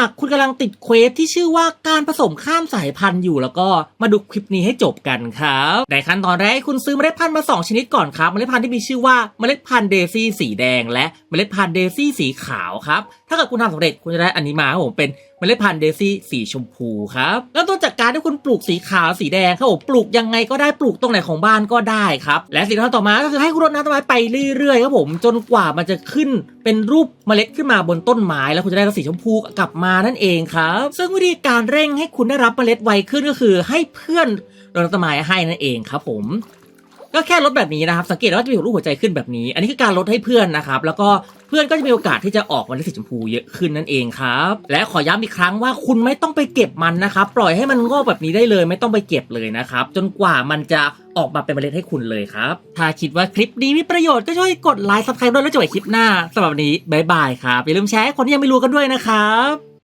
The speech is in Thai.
ากคุณกำลังติดเควสที่ชื่อว่าการผสมข้ามสายพันธุ์อยู่แล้วก็มาดูคลิปนี้ให้จบกันครับ ในขั้นตอนแรกคุณซื้อเมล็ดพันธุ์มา 2 ชนิดก่อนครับ เมล็ดพันธุ์ที่มีชื่อว่าเมล็ดพันธุ์เดซี่สีแดง และเมล็ดพันธุ์เดซี่สีขาวครับถ้าเกิดคุณทำสำเร็จคุณจะได้อันนี้มาครับผมเป็นเมล็ดพันธุ์เดซี่สีชมพูครับแล้วต้นจากการที่คุณปลูกสีขาวสีแดงครับผมปลูกยังไงก็ได้ปลูกตรงไหนของบ้านก็ได้ครับและสิ่งที่ทำต่อมาก็คือให้คุณรดน้ำต้นไม้ไปเรื่อยๆครับผมจนกว่ามันจะขึ้นเป็นรูปเมล็ดขึ้นมาบนต้นไม้แล้วคุณจะได้สีชมพูกลับมานั่นเองครับซึ่งวิธีการเร่งให้คุณได้รับเมล็ดไวขึ้นก็คือ ให้เพื่อนรดน้ำต้นไม้ให้นั่นเองครับผม ก็แค่ลดแบบนี้นะครับ สังเกตว่าจะมีรูปหัวใจขึ้นแบบนี้ อันนี้คือการลดให้เพื่อนนะครับ แล้วก็เพื่อนก็จะมีโอกาสที่จะออกมาได้สีชมพูเยอะขึ้นนั่นเองครับ และขอย้ำอีกครั้งว่าคุณไม่ต้องไปเก็บมันนะครับ ปล่อยให้มันงอกแบบนี้ได้เลย ไม่ต้องไปเก็บเลยนะครับ จนกว่ามันจะออกมาเป็นเมล็ดให้คุณเลยครับ ถ้าคิดว่าคลิปนี้มีประโยชน์ก็ช่วยกดไลค์ซับสไครต์ด้วยแล้วเจอกันคลิปหน้าสำหรับวันนี้บายบายครับอย่าลืมแชร์ให้คนที่ยังไม่รู้กันด้วยนะครับ